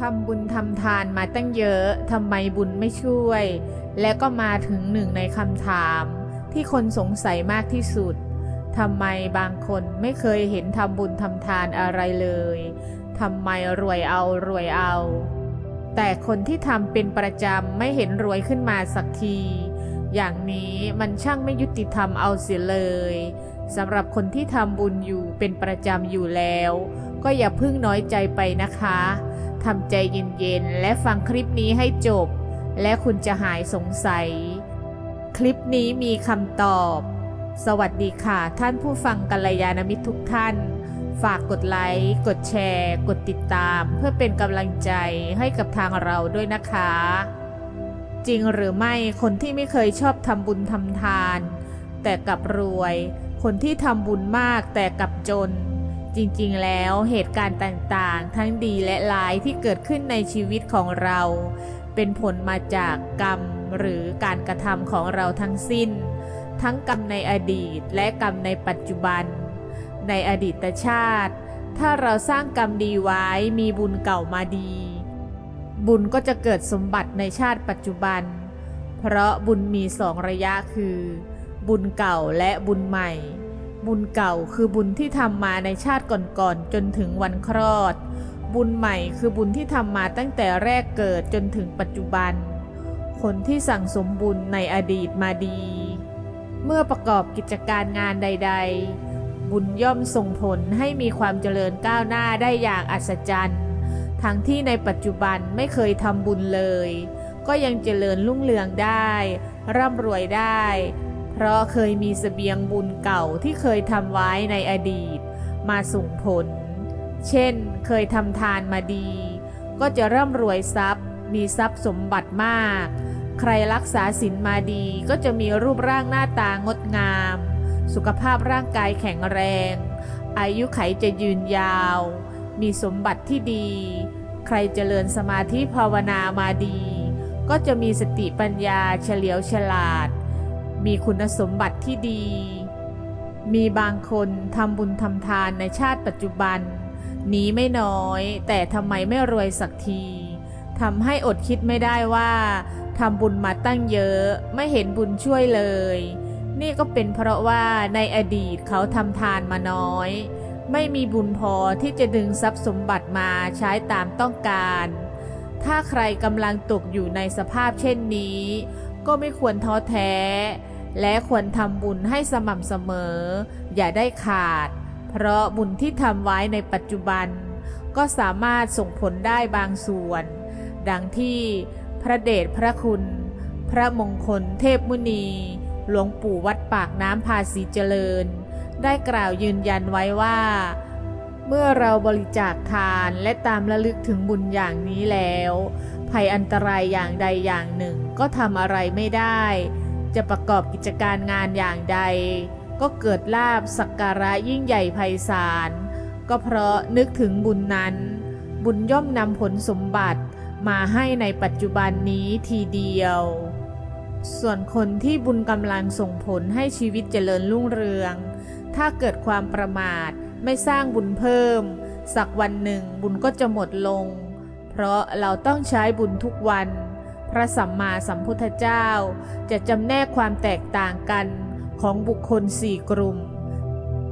ทำบุญทำทานมาตั้งเยอะทำไมบุญไม่ช่วย และก็มาถึงหนึ่งในคำถาม ที่คนสงสัยมากที่สุดทำไมบางคนไม่เคยเห็นทำบุญทำทานอะไรเลยทำไมรวยเอารวยเอา แต่คนที่ทำเป็นประจำไม่เห็นรวยขึ้นมาสักที อย่างนี้มันช่างไม่ยุติธรรมเอาเสียเลยสำหรับคนที่ทำบุญอยู่เป็นประจำอยู่แล้ว ก็อย่าพิ่งน้อยใจไปนะคะ ทำใจเย็นๆ และฟังคลิปนี้ให้จบ และคุณจะหายสงสัย คลิปนี้มีคำตอบ สวัสดีค่ะท่านผู้ฟังกัลยาณมิตรทุกท่าน ฝากกดไลค์ กดแชร์ กดติดตาม เพื่อเป็นกำลังใจให้กับทางเราด้วยนะคะ จริงหรือไม่คนที่ไม่เคยชอบทำบุญทำทาน แต่กลับรวย คนที่ทำบุญมากแต่กลับจน จริงๆ แล้วเหตุการณ์ต่างๆ ทั้งดีและร้ายที่เกิดขึ้นในชีวิตของเรา เป็นผลมาจากกรรมหรือการกระทำของเราทั้งสิ้น ทั้งกรรมในอดีตและกรรมในปัจจุบัน ในอดีตชาติ ถ้าเราสร้างกรรมดีไว้มีบุญเก่ามาดี บุญก็จะเกิดสมบัติในชาติปัจจุบัน เพราะบุญมีสองระยะคือ บุญเก่าและบุญใหม่ บุญเก่าคือบุญที่ทำมาในชาติก่อนๆจนถึงวันคลอด บุญใหม่คือบุญที่ทำมาตั้งแต่แรกเกิดจนถึงปัจจุบัน คนที่สั่งสมบุญในอดีตมาดี เมื่อประกอบกิจการงานใด ๆ บุญย่อมส่งผลให้มีความเจริญก้าวหน้าได้อย่างอัศจรรย์ ทั้งที่ในปัจจุบันไม่เคยทำบุญเลย ก็ยังเจริญรุ่งเรืองได้ ร่ำรวยได้ เพราะเคยมีเสบียงบุญเก่าที่เคยทำไว้ในอดีต มาส่งผล เช่น เคยทำทานมาดี ก็จะร่ำรวยทรัพย์ มีทรัพย์สมบัติมาก ใครรักษาศีลมาดีก็จะมีรูปร่างหน้าตางดงาม สุขภาพร่างกายแข็งแรง อายุไขจะยืนยาว มีสมบัติที่ดี ใครเจริญสมาธิภาวนามาดี ก็จะมีสติปัญญาเฉลียวฉลาด มีคุณสมบัติที่ดี มีบางคนทำบุญทำทานในชาติปัจจุบัน นี้ไม่น้อย แต่ทำไมไม่รวยสักทีทำให้อดคิดไม่ได้ว่าทำบุญมาตั้งเยอะ ไม่เห็นบุญช่วยเลย นี่ก็เป็นเพราะว่าในอดีตเขาทำทานมาน้อย ไม่มีบุญพอที่จะดึงทรัพย์สมบัติมาใช้ตามต้องการ ถ้าใครกำลังตกอยู่ในสภาพเช่นนี้ ก็ไม่ควรท้อแท้ และควรทำบุญให้สม่ำเสมอ อย่าได้ขาด เพราะบุญที่ทำไว้ในปัจจุบัน ก็สามารถส่งผลได้บางส่วน ดังที่พระเดชพระคุณ พระมงคลเทพมุนี หลวงปู่วัดปากน้ำภาษีเจริญ ได้กล่าวยืนยันไว้ว่า เมื่อเราบริจาคทานและตามระลึกถึงบุญอย่างนี้แล้ว ภัยอันตรายอย่างใดอย่างหนึ่งก็ทำอะไรไม่ได้ จะประกอบกิจการงานอย่างใด ก็เกิดลาบสักการะยิ่งใหญ่ไพศาลก็เพราะนึกถึงบุญนั้น บุญย่อมนำผลสมบัติมาให้ในปัจจุบันนี้ทีเดียว ส่วนคนที่บุญกำลังส่งผลให้ชีวิตเจริญรุ่งเรือง ถ้าเกิดความประมาทไม่สร้างบุญเพิ่ม สักวันหนึ่งบุญก็จะหมดลง เพราะเราต้องใช้บุญทุกวัน พระสัมมาสัมพุทธเจ้า จะจำแนกความแตกต่างกันของบุคคลสี่กลุ่ม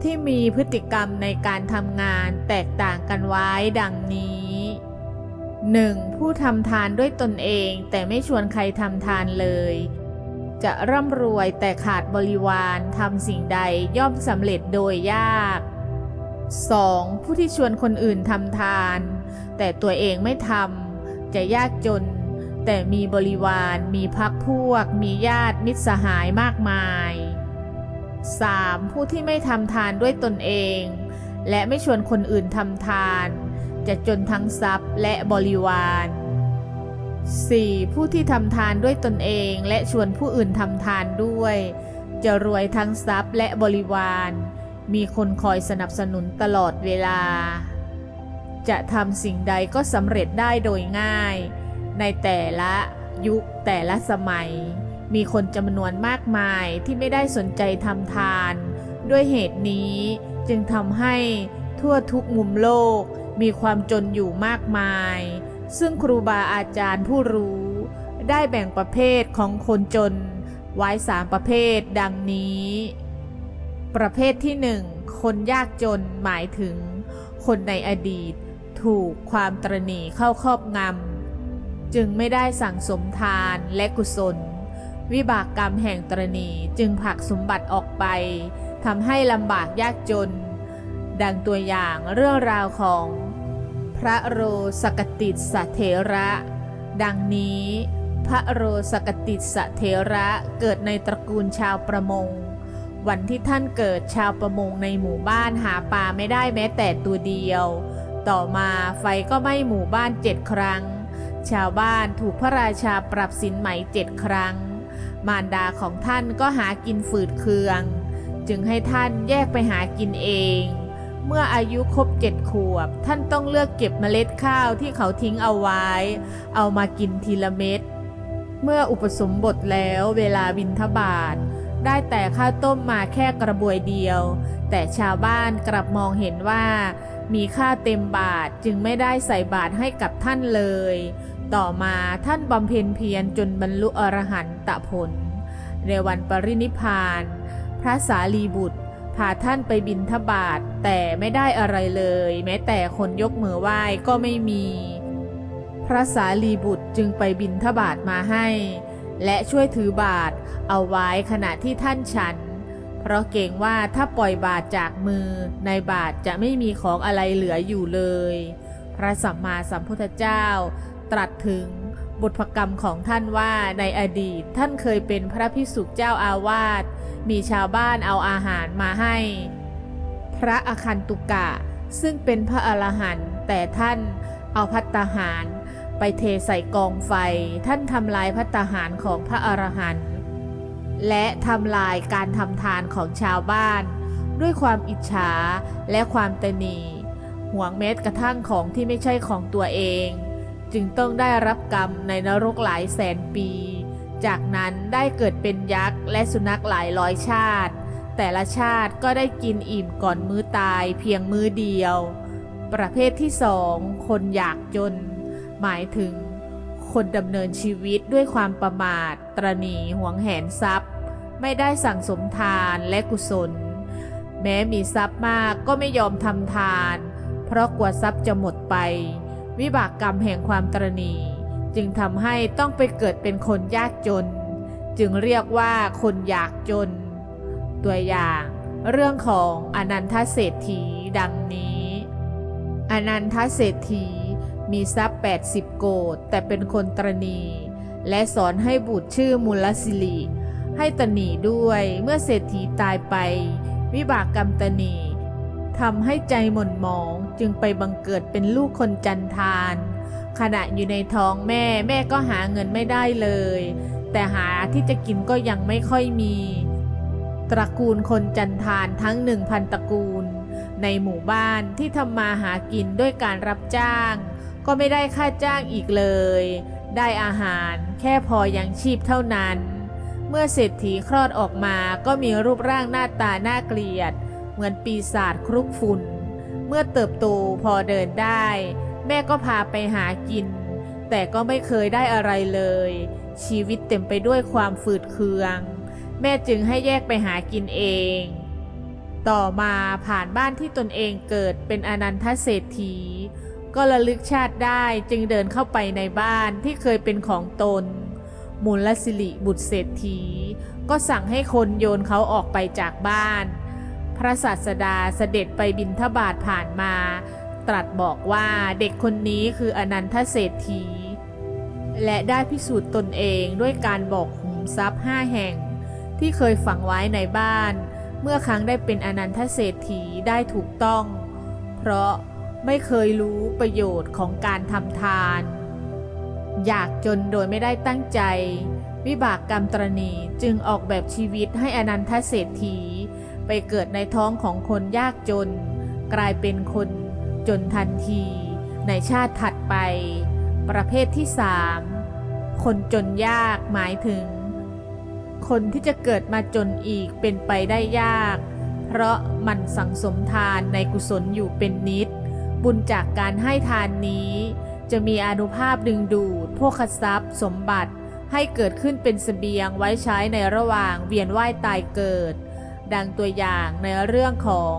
ที่มีพฤติกรรมในการทำงานแตกต่างกันไว้ดังนี้ 1. ผู้ทำทานด้วยตนเองแต่ไม่ชวนใครทำทานเลย จะร่ำรวยแต่ขาดบริวารทำสิ่งใดย่อมสำเร็จโดยยาก 2. ผู้ที่ชวนคนอื่นทำทาน แต่ตัวเองไม่ทำจะยากจน แต่มีบริวาร มีพักพวก มีญาติมิตรสหายมากมาย 3. ผู้ที่ไม่ทำทานด้วยตนเอง และไม่ชวนคนอื่นทำทาน จะจนทั้งทรัพย์และบริวาร 4. ผู้ที่ทำทานด้วยตนเองและชวนผู้อื่นทำทานด้วย จะรวยทั้งทรัพย์และบริวาร มีคนคอยสนับสนุนตลอดเวลา จะทำสิ่งใดก็สำเร็จได้โดยง่าย ในแต่ละยุคแต่ละสมัย มีคนจำนวนมากมายที่ไม่ได้สนใจทำทาน ด้วยเหตุนี้จึงทำให้ทั่วทุกมุมโลกมีความจนอยู่มากมาย ซึ่งครูบาอาจารย์ผู้รู้ ได้แบ่งประเภทของคนจน ไว้สามประเภทดังนี้ ประเภทที่หนึ่งคนยากจนหมายถึง คนในอดีตถูกความตรณีเข้าครอบงำ จึงไม่ได้สั่งสมทานและกุศล วิบากกรรมแห่งตรณีจึงผลักสมบัติออกไปทำให้ลำบากยากจน ดังตัวอย่างเรื่องราวของ พระโรสกติสเถระ ดังนี้พระโรสกติสเถระเกิดในตระกูลชาวประมง วันที่ท่านเกิดชาวประมงในหมู่บ้านหาปลาไม่ได้แม้แต่ตัวเดียว ต่อมาไฟก็ไหม้หมู่บ้านเจ็ดครั้ง ชาวบ้านถูกพระราชาปรับสินไหมเจ็ดครั้ง มารดาของท่านก็หากินฝืดเคือง จึงให้ท่านแยกไปหากินเอง เมื่ออายุครบเจ็ดขวบ ท่านต้องเลือกเก็บเมล็ดข้าวที่เขาทิ้งเอาไว้ เอามากินทีละเม็ด เมื่ออุปสมบทแล้วเวลาบินทบาทได้แต่ข้าวต้มมาแค่กระบวยเดียว แต่ชาวบ้านกลับมองเห็นว่า มีข้าวเต็มบาทจึงไม่ได้ใส่บาตรให้กับท่านเลย ต่อมาท่านบำเพ็ญเพียรจนบรรลุอรหันตผล ในวันปรินิพาน พระสารีบุตรพาท่านไปบินทบาทแต่ไม่ได้อะไรเลย แม้แต่คนยกมือไหว้ก็ไม่มี พระสารีบุตรจึงไปบินทบาทมาให้ และช่วยถือบาทเอาไว้ขณะที่ท่านฉัน เพราะเกรงว่าถ้าปล่อยบาทจากมือในบาทจะไม่มีของอะไรเหลืออยู่เลย พระสัมมาสัมพุทธเจ้า ตรัสถึงบุพกรรมของท่านว่าในอดีตท่านเคยเป็นพระพิสุเจ้าอาวาสมีชาวบ้านเอาอาหารมาให้ พระอคันตุกะ ซึ่งเป็นพระอรหันต์แต่ท่านเอาพัตตาหาร ไปเทใส่กองไฟ ท่านทำลายพัตตาหารของพระอรหันต์และทำลายการทำทานของชาวบ้าน ด้วยความอิจฉาและความตนีหวงแม้กระทั่งของที่ไม่ใช่ของตัวเอง จึงต้องได้รับกรรมในนรกหลายแสนปี จากนั้นได้เกิดเป็นยักษ์และสุนัขหลายร้อยชาติ แต่ละชาติก็ได้กินอิ่มก่อนมื้อตายเพียงมื้อเดียว ประเภทที่สองคนอยากจน หมายถึง คนดำเนินชีวิตด้วยความประมาท ตรณีหวงแหนทรัพย์ ไม่ได้สั่งสมทานและกุศล แม้มีทรัพย์มากก็ไม่ยอมทำทาน เพราะกลัวทรัพย์จะหมดไป วิบากกรรมแห่งความตรณี จึงทำให้ต้องไปเกิดเป็นคนยากจน จึงเรียกว่าคนอยากจน ตัวอย่างเรื่องของอนันทเศรษฐีดังนี้ อนันทเศรษฐีมีทรัพย์ 80 โกดแต่เป็นคนตรณี และสอนให้บุตรชื่อมุลสิริให้ตนีด้วยเมื่อเศรษฐีตายไป วิบากกรรมตนี ทำให้ใจหม่นหมองจึงไปบังเกิดเป็นลูกคนจันทาน ขณะอยู่ในท้องแม่แม่ก็หาเงินไม่ได้เลย แต่หาที่จะกินก็ยังไม่ค่อยมี ตระกูลคนจันทานทั้งหนึ่งพันตระกูล ในหมู่บ้านที่ทำมาหากินด้วยการรับจ้าง ก็ไม่ได้ค่าจ้างอีกเลย ได้อาหารแค่พอยังชีพเท่านั้น เมื่อเศรษฐีคลอดออกมาก็มีรูปร่างหน้าตาน่าเกลียด เหมือนปีศาจครุกฝุ่น เมื่อเติบโตพอเดินได้ แม่ก็พาไปหากิน แต่ก็ไม่เคยได้อะไรเลย ชีวิตเต็มไปด้วยความฝืดเคือง แม่จึงให้แยกไปหากินเอง ต่อมาผ่านบ้านที่ตนเองเกิดเป็นอนันทเศรษฐี ก็ระลึกชาติได้จึงเดินเข้าไปในบ้านที่เคยเป็นของตนมูลสิริบุตรเศรษฐี ก็สั่งให้คนโยนเขาออกไปจากบ้าน พระศาสดาเสด็จไปบินทบาทผ่านมา ตรัสบอกว่าเด็กคนนี้คืออนันทเศรษฐี และได้พิสูจน์ตนเองด้วยการบอกขุมทรัพย์ห้าแห่ง ที่เคยฝังไว้ในบ้าน เมื่อครั้งได้เป็นอนันทเศรษฐีได้ถูกต้อง เพราะไม่เคยรู้ประโยชน์ของการทำทาน อยากจนโดยไม่ได้ตั้งใจ วิบากกรรมตรณีจึงออกแบบชีวิตให้อนันทเศรษฐี ไปเกิดในท้องของคนยากจน กลายเป็นคนจนทันที ในชาติถัดไป ประเภทที่สามคนจนยากหมายถึง คนที่จะเกิดมาจนอีกเป็นไปได้ยาก เพราะมันสังสมทานในกุศลอยู่เป็นนิด บุญจากการให้ทานนี้ จะมีอนุภาพดึงดูดพวกทรัพย์สมบัติให้เกิดขึ้นเป็นเสบียงไว้ใช้ในระหว่างเวียนว่ายตายเกิด ดังตัวอย่างในเรื่องของ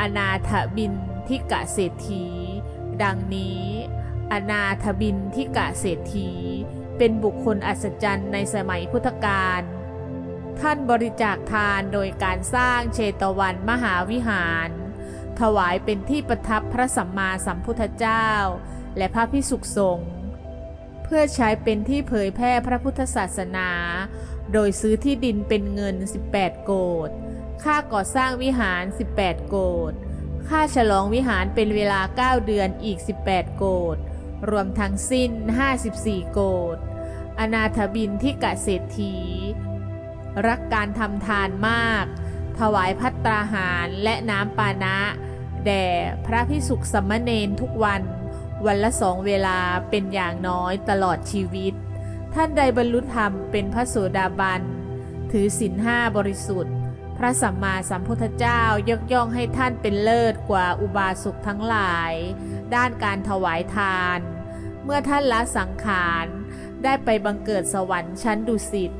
อนาถบินทิกะเศรษฐี ดังนี้ อนาถบินทิกะเศรษฐี เป็นบุคคลอัศจรรย์ในสมัยพุทธกาล ท่านบริจาคทานโดยการสร้างเชตวันมหาวิหาร ถวายเป็นที่ประทับพระสัมมาสัมพุทธเจ้า และพระพิสุขสงฆ์เพื่อใช้เป็นที่เผยแพร่พระพุทธศาสนา โดยซื้อที่ดินเป็นเงิน 18 โกดค่าก่อสร้างวิหาร 18 โกดค่าฉลองวิหารเป็นเวลา 9 เดือนอีก 18 โกดรวมทั้งสิ้น 54 โกดอนาถบินที่กะเศรษฐี รักการทำทานมาก ถวายพัตตราหารและน้ำปานะ แด่พระพิสุขสัมมเนนทุกวัน วันละสองเวลาเป็นอย่างน้อยตลอดชีวิต ท่านใดบรรลุธรรมเป็นพระโสดาบัน ถือศีลห้าบริสุทธิ์ พระสัมมาสัมพุทธเจ้ายกย่องให้ท่านเป็นเลิศกว่าอุบาสกทั้งหลาย ด้านการถวายทาน เมื่อท่านละสังขารได้ไปบังเกิดสวรรค์ชั้นดุสิต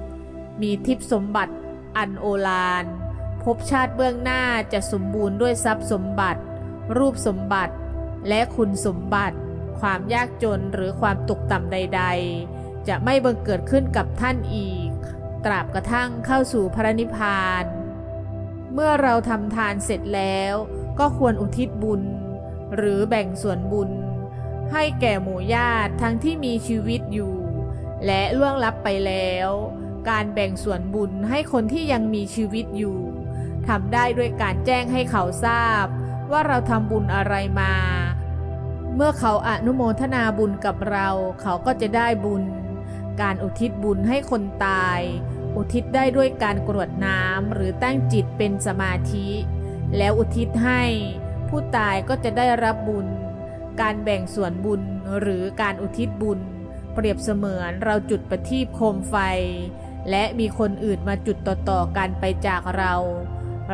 มีทิพย์สมบัติอันโอฬารภพชาติเบื้องหน้าจะสมบูรณ์ด้วยทรัพย์สมบัติ รูปสมบัติ และคุณสมบัติ ความยากจนหรือความตกต่ำใด ๆ จะไม่บังเกิดขึ้นกับท่านอีก ตราบกระทั่งเข้าสู่พระนิพพาน เมื่อเราทำทานเสร็จแล้วก็ควรอุทิศบุญ หรือแบ่งส่วนบุญ ให้แก่หมู่ญาติทั้งที่มีชีวิตอยู่ และล่วงลับไปแล้ว การแบ่งส่วนบุญให้คนที่ยังมีชีวิตอยู่ทำได้ด้วยการแจ้งให้เขาทราบ ว่าเราทำบุญอะไรมา เมื่อเขาอนุโมทนาบุญกับเรา เขาก็จะได้บุญ การอุทิศบุญให้คนตาย อุทิศได้ด้วยการกรวดน้ำหรือตั้งจิตเป็นสมาธิ แล้วอุทิศให้ผู้ตายก็จะได้รับบุญ การแบ่งส่วนบุญหรือการอุทิศบุญ เปรียบเสมือนเราจุดประทีปโคมไฟ และมีคนอื่นมาจุดต่อๆกันไปจากเรา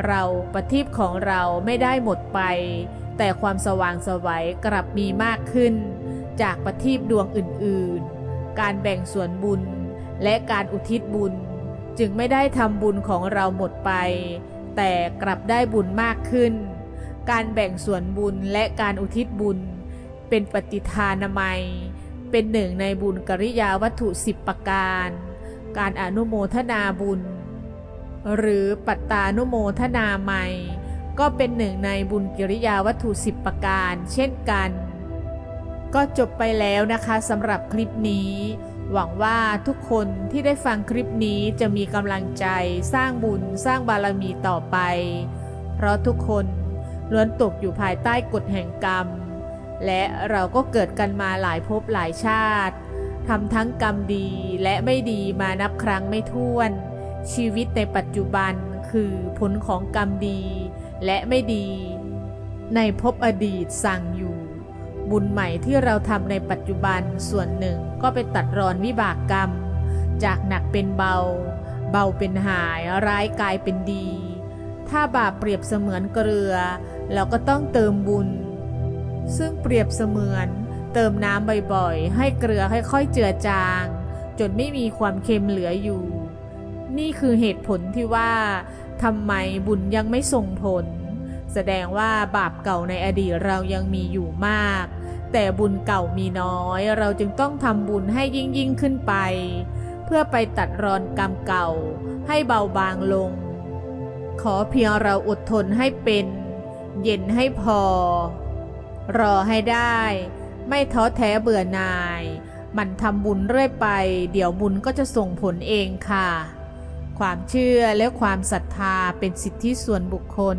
เราประทีปของเราไม่ได้หมดไป แต่ความสว่างสวัยกลับมีมากขึ้น จากประทีปดวงอื่นๆ การแบ่งส่วนบุญ และการอุทิศบุญ จึงไม่ได้ทำบุญของเราหมดไป แต่กลับได้บุญมากขึ้น การแบ่งส่วนบุญและการอุทิศบุญ เป็นปฏิทานามัย เป็นหนึ่งในบุญกริยาวัตถุสิบประการ การอนุโมทนาบุญ หรือปัตตานุโมทนาใหม่ก็เป็นหนึ่งในบุญกิริยาวัตถุสิบประการ เช่นกัน ก็จบไปแล้วนะคะสำหรับคลิปนี้ หวังว่าทุกคนที่ได้ฟังคลิปนี้จะมีกำลังใจสร้างบุญสร้างบารมีต่อไป เพราะทุกคนล้วนตกอยู่ภายใต้กฎแห่งกรรม และเราก็เกิดกันมาหลายภพหลายชาติทำทั้งกรรมดีและไม่ดีมานับครั้งไม่ถ้วน ชีวิตในปัจจุบันคือผลของกรรมดีและไม่ดี ในภพอดีตสั่งอยู่ บุญใหม่ที่เราทำในปัจจุบันส่วนหนึ่งก็ไปตัดรอนวิบากกรรม จากหนักเป็นเบา เบาเป็นหาย ร้ายกลายเป็นดี ถ้าบาปเปรียบเสมือนเกลือ เราก็ต้องเติมบุญ ซึ่งเปรียบเสมือน เติมน้ำบ่อยๆ ให้เกลือค่อยๆเจือจาง จนไม่มีความเค็มเหลืออยู่ นี่คือเหตุผลที่ว่าทำไมบุญยังไม่ส่งผล แสดงว่าบาปเก่าในอดีตเรายังมีอยู่มาก แต่บุญเก่ามีน้อย เราจึงต้องทำบุญให้ยิ่งยิ่งขึ้นไป เพื่อไปตัดรอนกรรมเก่า ให้เบาบางลง ขอเพียงเราอดทนให้เป็น เย็นให้พอ รอให้ได้ ไม่ท้อแท้เบื่อหน่าย มันทำบุญเรื่อยไป เดี๋ยวบุญก็จะส่งผลเองค่ะความเชื่อและความศรัทธาเป็นสิทธิส่วนบุคคล